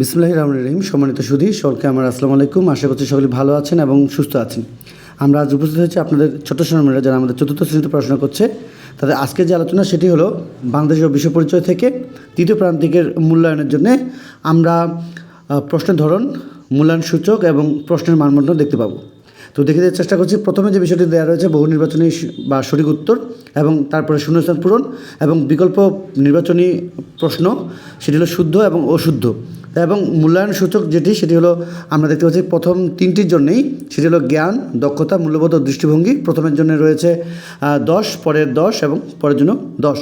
বিসমুল্লাহ রহমান রহিম। সম্মানিত সুধী, সকলকে আমার আসসালামু আলাইকুম। আশা করছি সকলে ভালো আছেন এবং সুস্থ আছেন। আমরা আজ উপস্থিত হয়েছি আপনাদের ছোট সোনামেরা যারা আমাদের চতুর্থ শ্রেণীতে পড়াশোনা করছে। তাদের আজকের যে আলোচনা, সেটি হলো বাংলাদেশ ও বিশ্ব পরিচয় থেকে তৃতীয় প্রান্তিকের মূল্যায়নের জন্য আমরা প্রশ্নের ধরন, মূল্যায়ন সূচক এবং প্রশ্নের মানদণ্ড দেখতে পাবো। তো দেখে দেওয়ার চেষ্টা করছি। প্রথমে যে বিষয়টি দেওয়া রয়েছে, বহু নির্বাচনী বা সঠিক উত্তর এবং তারপরে শূন্যস্থান পূরণ এবং বিকল্প নির্বাচনী প্রশ্ন, সেটি হলো শুদ্ধ এবং অশুদ্ধ। এবং মূল্যায়ন সূচক যেটি, সেটি হলো আমরা দেখতে পাচ্ছি প্রথম তিনটির জন্যেই, সেটি হলো জ্ঞান, দক্ষতা, মূল্যবোধ ও দৃষ্টিভঙ্গি। প্রথমের জন্য রয়েছে দশ, পরের দশ এবং পরের জন্য দশ।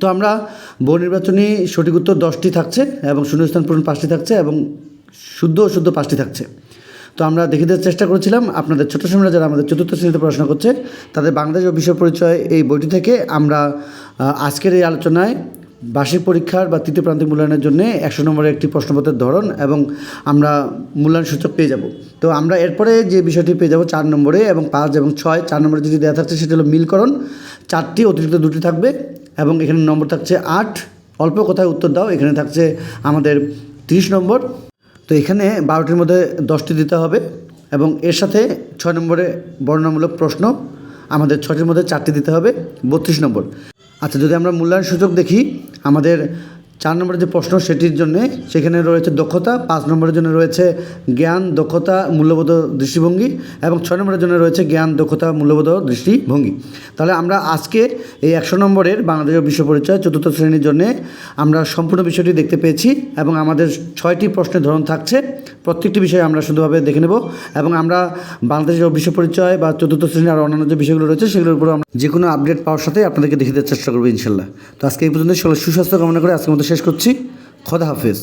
তো আমরা বহু নির্বাচনী সঠিক উত্তর দশটি থাকছে এবং শূন্যস্থান পূরণ পাঁচটি থাকছে এবং শুদ্ধ অশুদ্ধ পাঁচটি থাকছে। তো আমরা দেখে দেওয়ার চেষ্টা করেছিলাম, আপনাদের ছোটো সময়রা যারা আমাদের চতুর্থ শ্রেণীতে পড়াশোনা করছে, তাদের বাংলাদেশ ও বিশ্ব পরিচয় এই বইটি থেকে আমরা আজকের এই আলোচনায় বার্ষিক পরীক্ষার বা তৃতীয় প্রান্তিক মূল্যায়নের জন্য একশো নম্বরের একটি প্রশ্নপত্রের ধরন এবং আমরা মূল্যায়ন সূচক পেয়ে যাব। তো আমরা এরপরে যে বিষয়টি পেয়ে যাব চার নম্বরে এবং পাঁচ এবং ছয়, চার নম্বরে যেটি দেওয়া থাকছে সেটি হলো মিলকরণ। চারটি অতিরিক্ত দুটি থাকবে এবং এখানে নম্বর থাকছে আট। অল্প কথায় উত্তর দাও, এখানে থাকছে আমাদের তিরিশ নম্বর। তো এখানে বারোটির মধ্যে দশটি দিতে হবে এবং এর সাথে ছয় নম্বরে বর্ণনামূলক প্রশ্ন, আমাদের ছটির মধ্যে চারটি দিতে হবে, বত্রিশ নম্বর। আচ্ছা যদি আমরা মূল্যায়ন সুযোগ দেখি, আমাদের চার নম্বরের যে প্রশ্ন সেটির জন্য সেখানে রয়েছে দক্ষতা, পাঁচ নম্বরের জন্য রয়েছে জ্ঞান, দক্ষতা, মূল্যবোধ, দৃষ্টিভঙ্গি এবং ছয় নম্বরের জন্য রয়েছে জ্ঞান, দক্ষতা, মূল্যবোধ, দৃষ্টিভঙ্গি। তাহলে আমরা আজকে এই একশো নম্বরের বাংলাদেশের বিশ্ব পরিচয় চতুর্থ শ্রেণির জন্য আমরা সম্পূর্ণ বিষয়টি দেখতে পেয়েছি এবং আমাদের ছয়টি প্রশ্নের ধরন থাকছে। প্রত্যেকটি বিষয় আমরা শুধুভাবে দেখে নেব এবং আমরা বাংলাদেশের বিশ্ব পরিচয় বা চতুর্থ শ্রেণির আর অন্যান্য যে বিষয়গুলো রয়েছে, সেগুলোর উপর আমরা যে কোনো আপডেট পাওয়ার সাথে আপনাদেরকে দেখে দেওয়ার চেষ্টা করব ইনশাল্লাহ। তো আজকে এই পর্যন্ত সুস্বাস্থ্য কামনা করে আজকের মতো শেষ করছি। খোদা হাফেজ।